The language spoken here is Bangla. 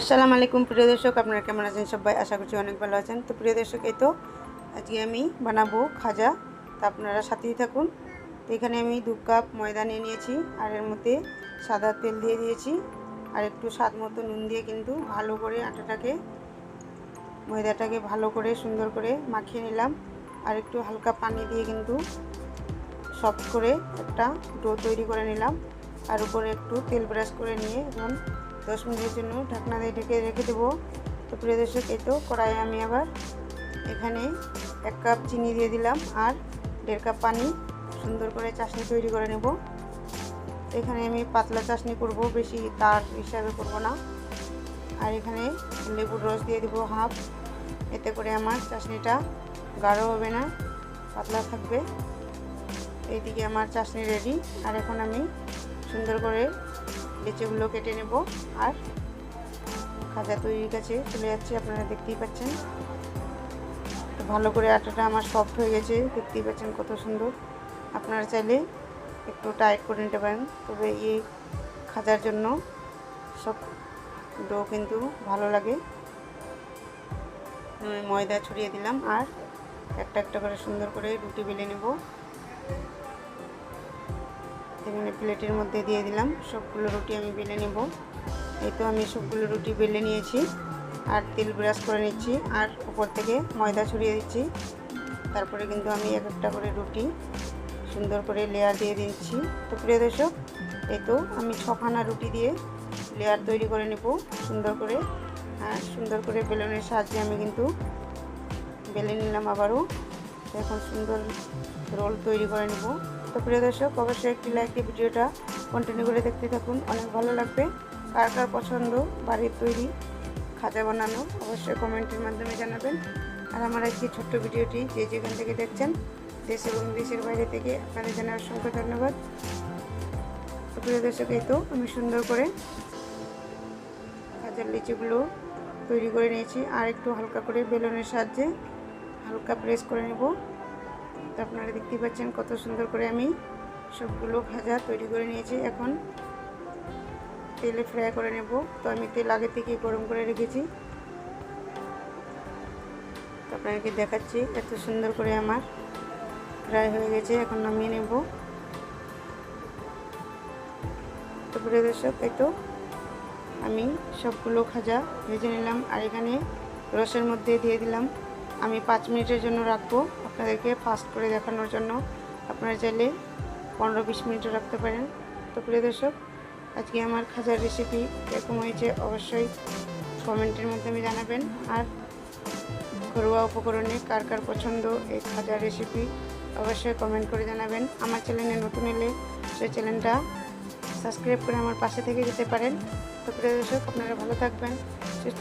আসসালামু আলাইকুম, প্রিয় দর্শক। আপনারা কেমন আছেন? সবাই আশা করছি অনেক ভালো আছেন। তো প্রিয় দর্শক, এই তো আজকে আমি বানাবো খাজা। তা আপনারা সাথেই থাকুন। তো এখানে আমি দু কাপ ময়দা নিয়ে নিয়েছি, আর এর মধ্যে সাদা তেল দিয়ে দিয়েছি। আর একটু স্বাদ মতো নুন দিয়ে কিন্তু ভালো করে আটাটাকে, ময়দাটাকে ভালো করে সুন্দর করে মাখিয়ে নিলাম। আর একটু হালকা পানি দিয়ে কিন্তু সফট করে একটা ডো তৈরি করে নিলাম। আর উপরে একটু তেল ব্রাশ করে নিয়ে এখন দশ মিনিটের জন্য ঢাকনা দিয়ে ঢেকে রেখে দেবো। তো প্রিয় দর্শক, এই তো কড়াইয়ে আমি আবার এখানে এক কাপ চিনি দিয়ে দিলাম আর দেড় কাপ পানি সুন্দর করে চাশনি তৈরি করে নেব। এখানে আমি পাতলা চাশনি করব, বেশি তার হিসাবে করব না। আর এখানে লেবুর রস দিয়ে দেবো হাফ। এতে করে আমার চাশনিটা গাঢ় হবে না, পাতলা থাকবে। এইদিকে আমার চাশনি রেডি আর এখন আমি সুন্দর করে লিচুগুলো কেটে নেব। আর খাজা তৈরির কাছে চলে যাচ্ছে, আপনারা দেখতেই পাচ্ছেন। তো ভালো করে আটাটা আমার সফট হয়ে গেছে, দেখতেই পাচ্ছেন কত সুন্দর। আপনারা চাইলে একটু টাইট করে নিতে পারেন। তবে এই খাজার জন্য সব ডো কিন্তু ভালো লাগে। ময়দা ছড়িয়ে দিলাম, আর একটা একটা করে সুন্দর করে রুটি বেলে নেব। এখানে প্লেটের মধ্যে দিয়ে দিলাম। সবগুলো রুটি আমি বেলে নেব। এই তো আমি সবগুলো রুটি বেলে নিয়েছি আর তেল ব্রাশ করে নিচ্ছি আর উপর থেকে ময়দা ছড়িয়ে দিচ্ছি। তারপরে কিন্তু আমি এক একটা করে রুটি সুন্দর করে লেয়ার দিয়ে দিচ্ছি। তো প্রিয় দর্শক, এই তো আমি ছখানা রুটি দিয়ে লেয়ার তৈরি করে নেব সুন্দর করে। আর সুন্দর করে বেলুনের সাহায্যে আমি কিন্তু বেলে নিলাম আবারও। এখন সুন্দর রোল তৈরি করে নেব। তো প্রিয় দর্শক, অবশ্যই একটি লাইক দিয়ে ভিডিওটা কন্টিনিউ করে দেখতে থাকুন। অনেক ভালো লাগবে। কার কার পছন্দ? বাড়ির তৈরি খাজা বানানো, অবশ্যই কমেন্টের মাধ্যমে জানাবেন। আর আমার আজকে ছোট্ট ভিডিওটি যে যেখান থেকে দেখছেন, দেশ এবং দেশের বাইরে থেকে আপনাদের জানার অসংখ্য ধন্যবাদ। প্রিয় দর্শক, এই তো আমি সুন্দর করে খাজার লিচিগুলো তৈরি করে নিয়েছি। আর একটু হালকা করে বেলুনের সাহায্যে হালকা প্রেস করে নেব। তো আপনারা দেখতেই পাচ্ছেন কত সুন্দর করে আমি সবগুলো ভাজা তৈরি করে নিয়েছি। এখন তেলে ফ্রাই করে নেব। তো আমি তেল আগে থেকে গরম করে রেখেছি। তো আপনাদেরকে দেখাচ্ছি, এত সুন্দর করে আমার ফ্রাই হয়ে গেছে। এখন নামিয়ে নেব। তো প্রিয় দর্শক, এই তো আমি সবগুলো খাজা ভেজে নিলাম। আর এখানে রসের মধ্যে দিয়ে দিলাম। আমি পাঁচ মিনিটের জন্য রাখব। আপনাদেরকে ফাস্ট করে দেখানোর জন্য আপনারা চাইলে পনেরো বিশ মিনিটও রাখতে পারেন। তো প্রিয় দর্শক, আজকে আমার খাজার রেসিপি এরকম হয়েছে অবশ্যই কমেন্টের মাধ্যমে জানাবেন। আর ঘরোয়া উপকরণে কার কার পছন্দ এই খাজার রেসিপি অবশ্যই কমেন্ট করে জানাবেন। আমার চ্যানেলে নতুন এলে সেই চ্যানেলটা সাবস্ক্রাইব করে আমার পাশে থেকে যেতে পারেন। তো প্রিয় দর্শক, আপনারা ভালো থাকবেন, সুস্থ